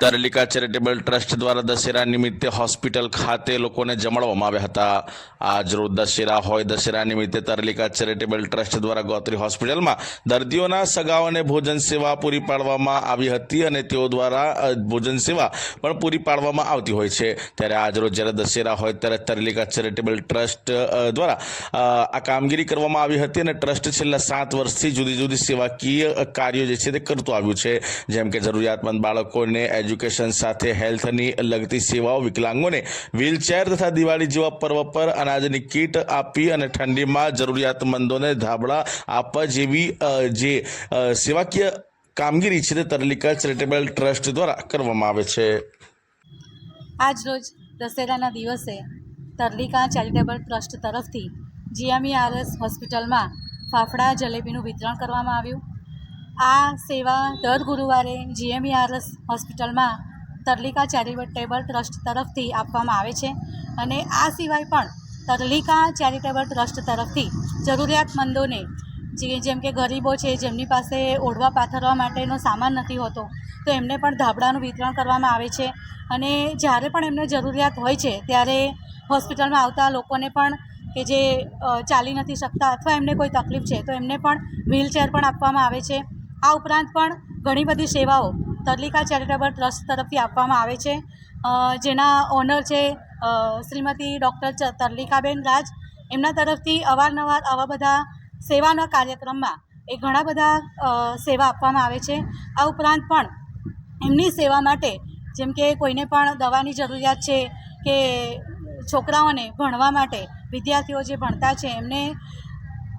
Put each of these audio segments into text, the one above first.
Tarlika charitable trust દ્વારા દશેરા નિમિત્તે hospital ખાતે લોકોને જમાડવામાં આવ્યા હતા. આજ રોજ દશેરા હોય, દશેરા નિમિત્તે તરલિકા ચેરિટેબલ ટ્રસ્ટ દ્વારા ગોત્રી હોસ્પિટલમાં દર્દીઓના સગાઓને ભોજન સેવા પૂરી પાડવામાં આવી હતી અને તેઓ દ્વારા ભોજન સેવા પણ પૂરી પાડવામાં આવતી હોય છે. ત્યારે આજરોજ જ્યારે દશેરા હોય ત્યારે તરલિકા ચેરિટેબલ ટ્રસ્ટ દ્વારા આ કામગીરી કરવામાં આવી હતી અને ટ્રસ્ટ છેલ્લા સાત વર્ષથી જુદી જુદી સેવાકીય કાર્યો જે છે તે કરતું આવ્યું છે. જેમ કે જરૂરિયાતમંદ બાળકોને એજ્યુકેશન સાથે હેલ્થની લગતી સેવાઓ વિકલાંગોને વ્હીલચેર તથા દિવાળી જેવા પર્વ પર અનાજની કીટ આપી અને ઠંડીમાં જરૂરિયાતમંદોને ધાબળા આપવા જેવી જે સેવાકીય કામગીરી છે તે તરલિકા ચેરિટેબલ ટ્રસ્ટ દ્વારા કરવામાં આવે છે. આજરોજ દશેરાના દિવસે તરલિકા ચેરિટેબલ ટ્રસ્ટ તરફથી જીએમઈઆરએસ હોસ્પિટલમાં ફાફડા જલેબીનું વિતરણ કરવામાં આવ્યું. આ સેવા દર ગુરુવારે જીએમઈઆરએસ હોસ્પિટલમાં તરલિકા ચેરિટેબલ ટ્રસ્ટ તરફથી આપવામાં આવે છે અને આ સિવાય પણ તરલિકા ચેરિટેબલ ટ્રસ્ટ તરફથી જરૂરિયાતમંદોને જે જેમ કે ગરીબો છે, જેમની પાસે ઓઢવા પાથરવા માટેનો સામાન નથી હોતો, તો એમને પણ ધાબળાનું વિતરણ કરવામાં આવે છે. અને જ્યારે પણ એમને જરૂરિયાત હોય છે, ત્યારે હોસ્પિટલમાં આવતા લોકોને પણ કે જે ચાલી નથી શકતા અથવા એમને કોઈ તકલીફ છે, તો એમને પણ વ્હીલચેર પણ આપવામાં આવે છે. આ ઉપરાંત પણ ઘણી બધી સેવાઓ તરલિકા ચેરિટેબલ ટ્રસ્ટ તરફથી આપવામાં આવે છે. જેના ઓનર છે શ્રીમતી ડૉક્ટર તરલિકાબેન રાજ. એમના તરફથી અવારનવાર આવા બધા સેવાના કાર્યક્રમમાં એ ઘણા બધા સેવા આપવામાં આવે છે. આ ઉપરાંત પણ એમની સેવા માટે જેમ કે કોઈને પણ દવાની જરૂરિયાત છે કે છોકરાઓને ભણવા માટે વિદ્યાર્થીઓ જે ભણતા છે એમને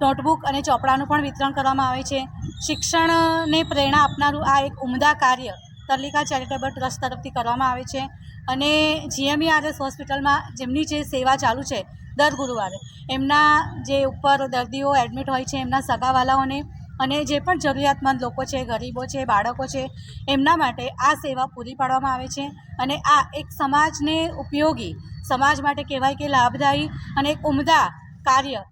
નોટબુક અને ચોપડાનું પણ વિતરણ કરવામાં આવે છે. શિક્ષણને પ્રેરણા આપનારું આ એક ઉમદા કાર્ય તલ્લિકા ચેરિટેબલ ટ્રસ્ટ તરફથી કરવામાં આવે છે અને જીએમઈઆરએસ હોસ્પિટલમાં જેમની જે સેવા ચાલુ છે દર ગુરુવારે, એમના જે ઉપર દર્દીઓ એડમિટ હોય છે, એમના સગાવાલાઓને અને જે પણ જરૂરિયાતમંદ લોકો છે, ગરીબો છે, બાળકો છે, એમના માટે આ સેવા પૂરી પાડવામાં આવે છે અને આ એક સમાજને ઉપયોગી, સમાજ માટે કહેવાય કે લાભદાયી અને એક ઉમદા કાર્ય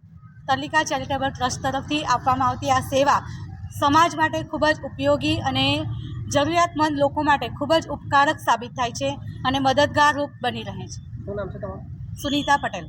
તલિકા ચેરિટેબલ ટ્રસ્ટ તરફથી આપવામાં આવતી આ સેવા સમાજ માટે ખૂબ જ ઉપયોગી અને જરૂરિયાતમંદ લોકો માટે ખૂબ જ ઉપકારક સાબિત થાય છે અને મદદગારરૂપ બની રહે છે. શું નામ છે તમારું? સુનીતા પટેલ.